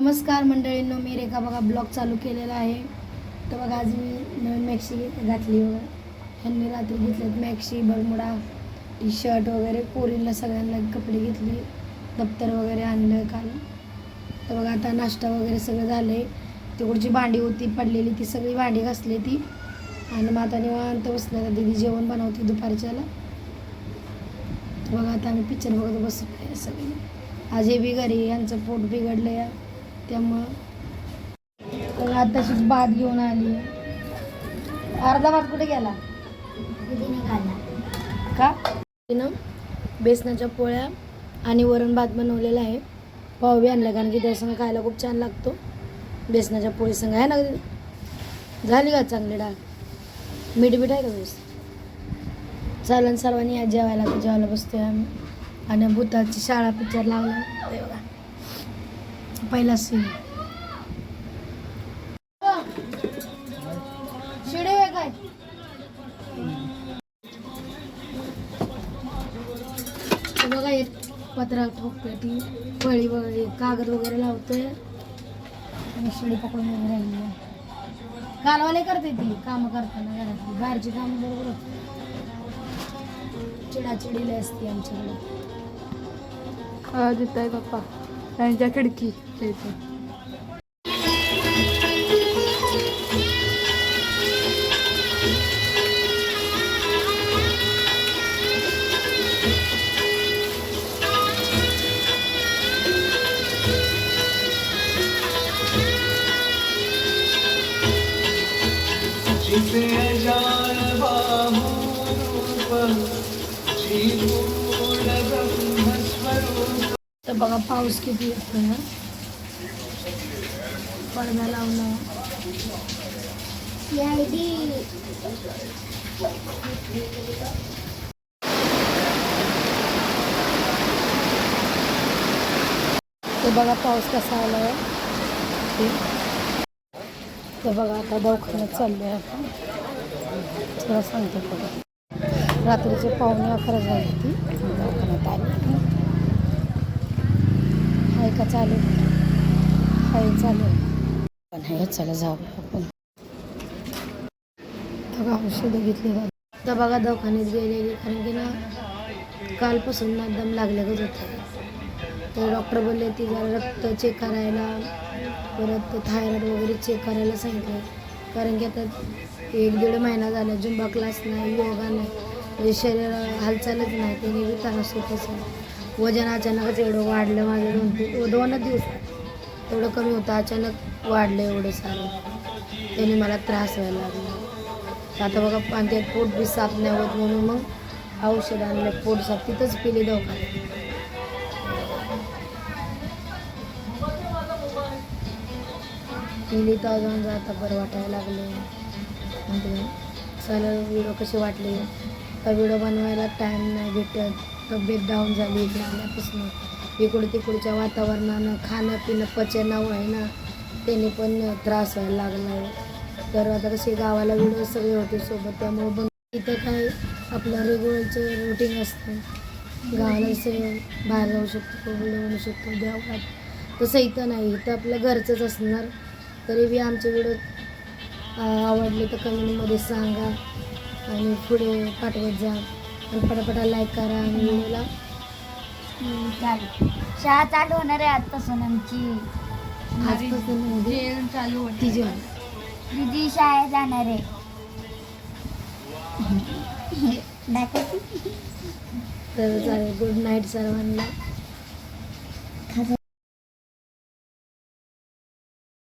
नमस्कार मंडळींनो मी रेखा बघा ब्लॉग चालू केलेला आहे. तर बघा आज मी नवीन मॅक्सी घातली बघा. ह्यांनी रात्री घेतल्यात मॅक्सी बरमुडा टी शर्ट वगैरे पोरींना सगळ्यांना कपडे घेतले दप्तर वगैरे आणलं काल. तर बघा आता नाश्ता वगैरे सगळं झालं आहे तिकडची भांडी होती पडलेली ती सगळी भांडी घासली ती. आणि मग आता निवांत बसल्या आता दिदी जेवण बनवते दुपारच्याला. तर बघा आता आम्ही पिक्चर बघत बसलो आहे सगळी. आज हे बी घरी यांचं पोट बिघडलं या त्यामुळं. आताशीच भात घेऊन आली. अर्धा भात कुठे गेला? का? तिनं बेसनाच्या पोळ्या आणि वरण भात बनवलेला आहे. पाव बी आणला कारण की त्यासंग खायला खूप छान लागतो. बेसनाच्या पोळी संग आहे ना? झाली का चांगली डाळ? मीठ बीठ आहे का बेस? चालन सर्वांनी या जेवायला जेवायला बसतोय आम्ही. आणि भूताची शाळा पिक्चर लावला. ते बघा पहिला सीन शिडे आहे काय? ते बघा एक पत्रा ठोकते ती. फळी वगैरे कागद वगैरे लावतोय. आणि शिडी पकडून वगैरे राहिली. कालवाले करते ती कामं करताना घरातली. बाहेरची कामं बरोबर होते चिडाचिडीला असते आमच्याकडे. येत आहे पप्पा. त्यांच्या खिडकी इथं. जिथे अजान हो, तर बघा पाऊस किती येतो ना पडदा लावला. ते बघा पाऊस कसा आला आहे तर बघा आता दवाखान्यात चाललो आहे आपण तुला सांगते बघा रात्रीचे पावणे अकरा झाली ती दवाखान्यात आली. हाय का चालू? हाय चालू पण हे चला जाऊ आपण. बघा औषधं घेतली जात तर बघा दवाखान्यात गेलेली कारण की ना कालपासून ना दम लागल्यागत होतं. तर डॉक्टर बोलले ती जरा रक्त चेक करायला परत थायरॉइड वगैरे चेक करायला सांगितलं. कारण की आता एक दीड महिना झाला जुंबा क्लास नाही योगा नाही. म्हणजे शरीर हालचालच नाही त्याने बी त्रास होतच वजन अचानकच एवढं वाढलं माझं दोन तीन हो, दोनच दिवस. एवढं कमी होतं अचानक वाढलं एवढं सारं. त्याने मला त्रास व्हायला लागला. आता बघा आणि पोट बी साफ नाही होत म्हणून मग औषध आणलं पोट साफ. तिथंच पिली दवाखान्यात. पिली तर जाऊन आता बरं वाटायला लागले. म्हणते चला व्हिडिओ कसे वाटले? तर व्हिडिओ बनवायला टाईम नाही भेटत. तब्येत डाऊन झाली इकडे आल्यापासून. इकडं तिकडच्या वातावरणानं खाणं पिणं पचन ना त्याने पण त्रास व्हायला लागला तर आता कसे गावाला व्हिडिओ सगळे होते सोबत त्यामुळे बंद. इथं काय आपलं रेग्युलरचं रुटीन असतं. गावाला जसं बाहेर जाऊ शकतो व्हिडिओ बनवू शकतो देवळात तसं इथं नाही. इथं आपलं घरचंच असणार. तरी बी आमचे व्हिडिओ आवडले तर कमेंटमध्ये सांगा आणि पुढे पाठवत जा. आणि पटापटा लाईक करा आणि व्हिडिओला. चालेल. शाळा चालू होणार आहे आजपासून आमची. आजपासून म्हणजे चालू होतं तिची दिदी शाळेत जाणार आहे. दाखवते तर चालेल गुड नाईट सर्वांना.